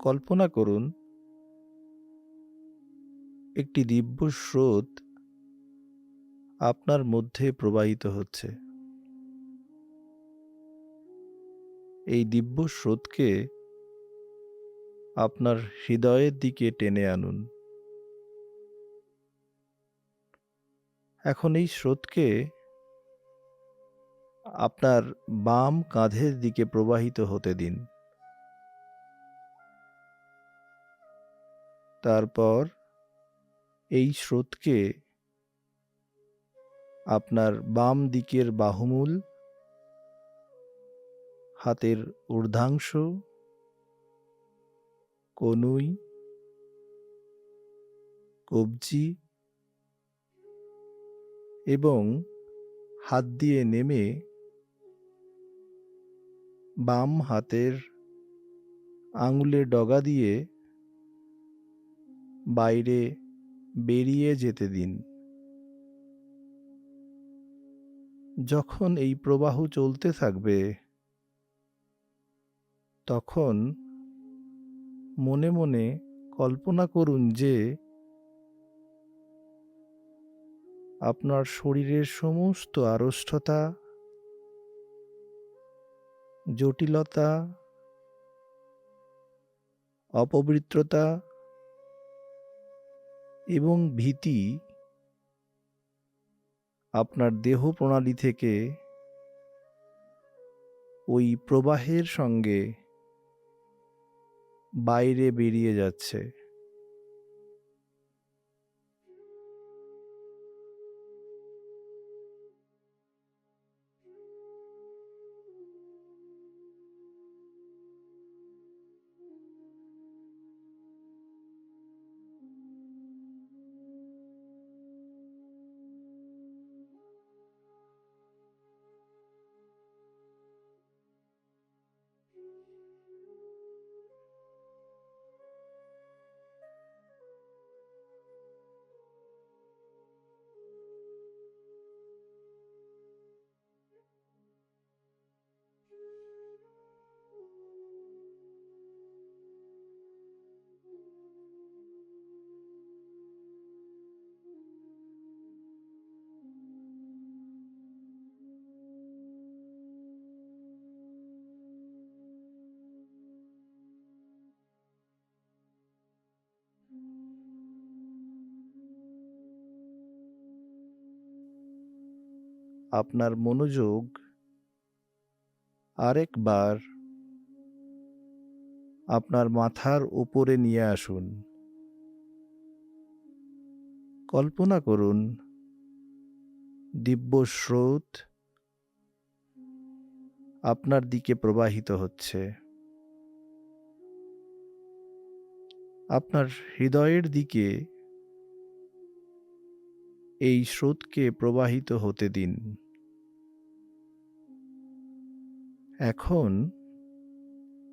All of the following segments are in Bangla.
কল্পনা করুন, একটি দিব্য স্রোত আপনার মধ্যে প্রবাহিত হচ্ছে। এই দিব্য স্রোতকে আপনার হৃদয়ের দিকে টেনে আনুন। এখন এই স্রোতকে আপনার বাম কাঁধের দিকে প্রবাহিত হতে দিন। তারপর এই স্রোতকে আপনার বাম দিকের বাহুমূল হাতের ঊর্ধ্বাংশ, কনুই, কবজি এবং হাত দিয়ে নেমে বাম হাতের আঙুলে ডগা দিয়ে বাইরে বেরিয়ে যেতে দিন। যখন এই প্রবাহ চলতে থাকবে, তখন মনে মনে কল্পনা করুন যে, আপনার শরীরের সমস্ত আড়ষ্ঠতা, জটিলতা, অপবিত্রতা এবং ভীতি আপনার দেহ প্রণালী থেকে ওই প্রবাহের সঙ্গে বাইরে বেরিয়ে যাচ্ছে। আপনার মনোযোগ আরেকবার আপনার মাথার উপরে নিয়ে আসুন। কল্পনা করুন, দিব্য স্রোত আপনার দিকে প্রবাহিত হচ্ছে। আপনার হৃদয়ের দিকে এই স্রোতকে প্রবাহিত হতে দিন। এখন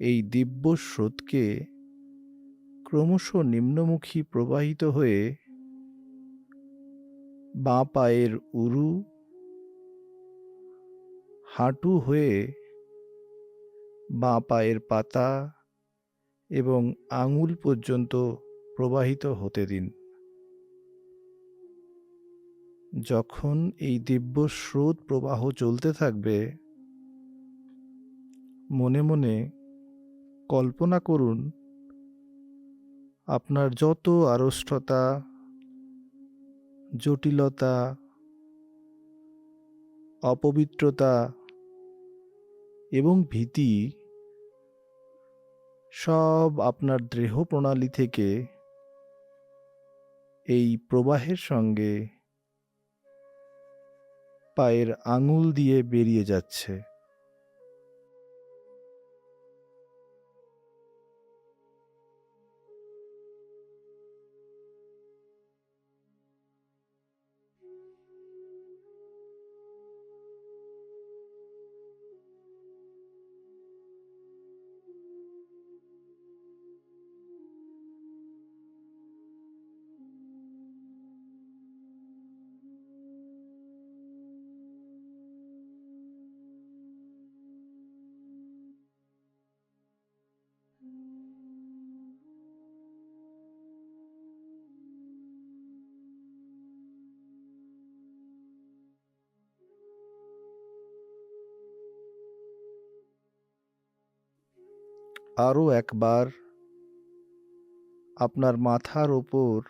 এই দিব্য স্রোতকে ক্রমশ নিম্নমুখী প্রবাহিত হয়ে বাঁ পায়ের উরু, হাঁটু হয়ে বাঁ পায়ের পাতা এবং আঙুল পর্যন্ত প্রবাহিত হতে দিন। যখন এই দিব্য স্রোত প্রবাহ চলতে থাকবে, মনে মনে কল্পনা করুন, আপনার যত আড়ষ্টতা, জটিলতা, অপবিত্রতা এবং ভীতি সব আপনার দেহ প্রণালী থেকে এই প্রবাহের সঙ্গে পায়ের আঙুল দিয়ে বেরিয়ে যাচ্ছে। আরও একবার আপনার মাথার ওপর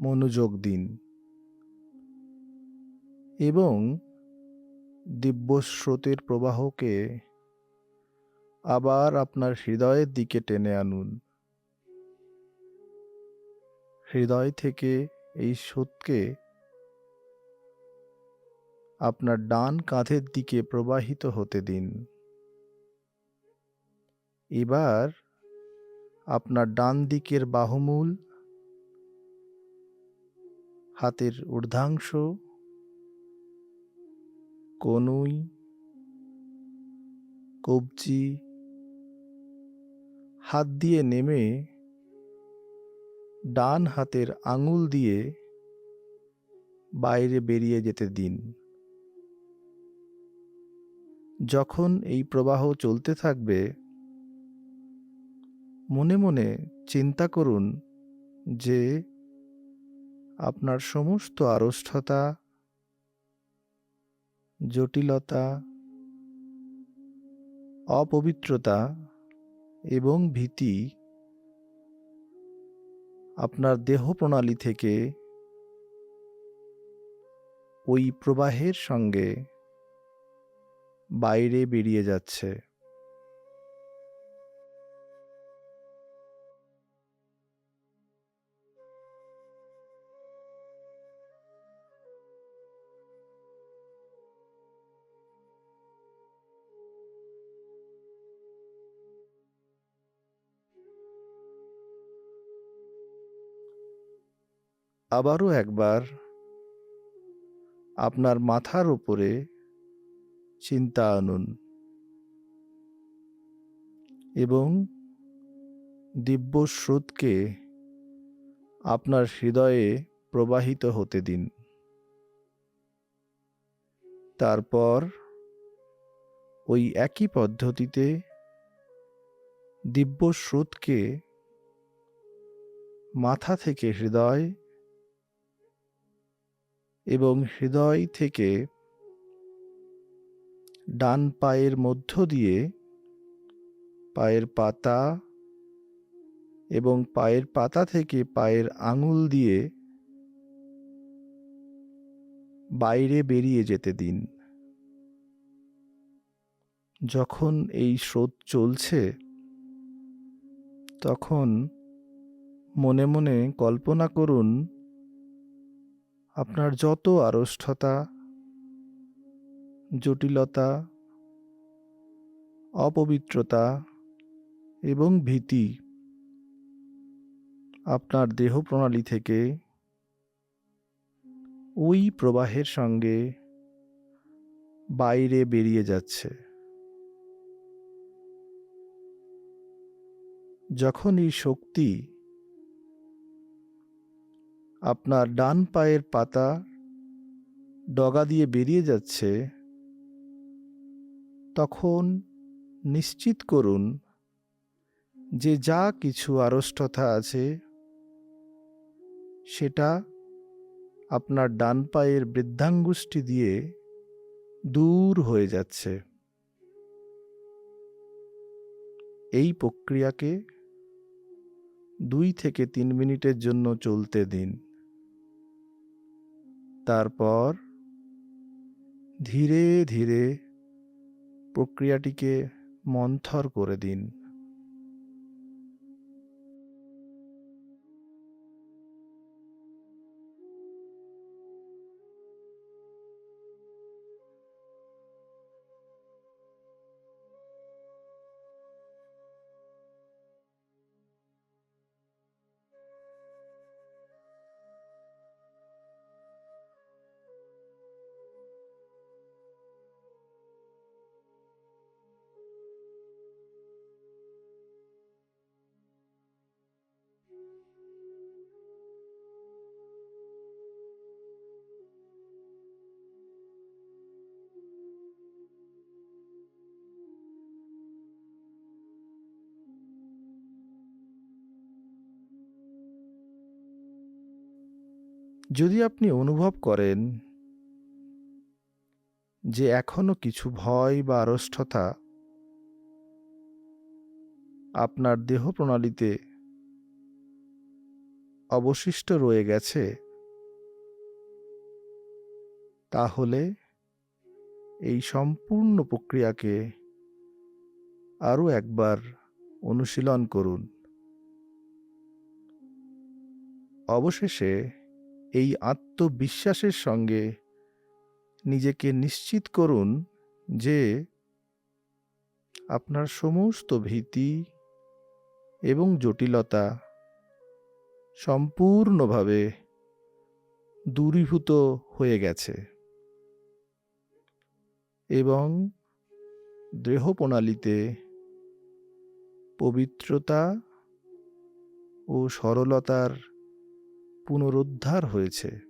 মনোযোগ দিন এবং দিব্যস্রোতের প্রবাহকে আবার আপনার হৃদয়ের দিকে টেনে আনুন। হৃদয় থেকে এই স্রোতকে আপনার ডান কাঁধের দিকে প্রবাহিত হতে দিন। এবার আপনার ডান দিকের বাহুমূল, হাতের ঊর্ধ্বাংশ, কনুই, কবজি, হাত দিয়ে নেমে ডান হাতের আঙুল দিয়ে বাইরে বেরিয়ে যেতে দিন। যখন এই প্রবাহ চলতে থাকবে মনে মনে চিন্তা করুন যে আপনার সমস্ত আড়ষ্ঠতা, জটিলতা, অপবিত্রতা এবং ভীতি আপনার দেহ প্রণালী থেকে ওই প্রবাহের সঙ্গে বাইরে বেরিয়ে যাচ্ছে। আবারও একবার আপনার মাথার উপরে চিন্তা আনুন। এবং দিব্য স্রোতকে আপনার হৃদয়ে প্রবাহিত হতে দিন। তারপর ওই একই পদ্ধতিতে দিব্য স্রোতকে মাথা থেকে হৃদয় এবং হৃদয় থেকে ডান পায়ের মধ্য দিয়ে পায়ের পাতা এবং পায়ের পাতা থেকে পায়ের আঙুল দিয়ে বাইরে বেরিয়ে যেতে দিন। যখন এই স্রোত চলছে, তখন মনে মনে কল্পনা করুন আপনার যত আড়ষ্ঠতা, জটিলতা, অপবিত্রতা এবং ভীতি আপনার দেহ প্রণালী থেকে ওই প্রবাহের সঙ্গে বাইরে বেরিয়ে যাচ্ছে। যখন এই শক্তি আপনার ডান পায়ের পাতা ডগা দিয়ে বেরিয়ে যাচ্ছে, তখন নিশ্চিত করুন যে যা কিছু আড়ষ্টতা আছে, সেটা আপনার ডান পায়ের বৃদ্ধাঙ্গুষ্টি দিয়ে দূর হয়ে যাচ্ছে। এই প্রক্রিয়াকে দুই থেকে তিন মিনিটের জন্য চলতে দিন। তারপর ধীরে ধীরে প্রক্রিয়াটিকে মন্থর করে দিন। যদি আপনি অনুভব করেন যে এখনও কিছু ভয় বা আড়ষ্ঠতা আপনার দেহ প্রণালীতে অবশিষ্ট রয়ে গেছে, তাহলে এই সম্পূর্ণ প্রক্রিয়াকে আরও একবার অনুশীলন করুন। অবশেষে এই আত্মবিশ্বাসের সঙ্গে নিজেকে নিশ্চিত করুন যে আপনার সমস্ত ভীতি এবং জটিলতা সম্পূর্ণভাবে দূরীভূত হয়ে গেছে এবং দেহ প্রণালীতে পবিত্রতা ও সরলতার পুনরুদ্ধার হয়েছে।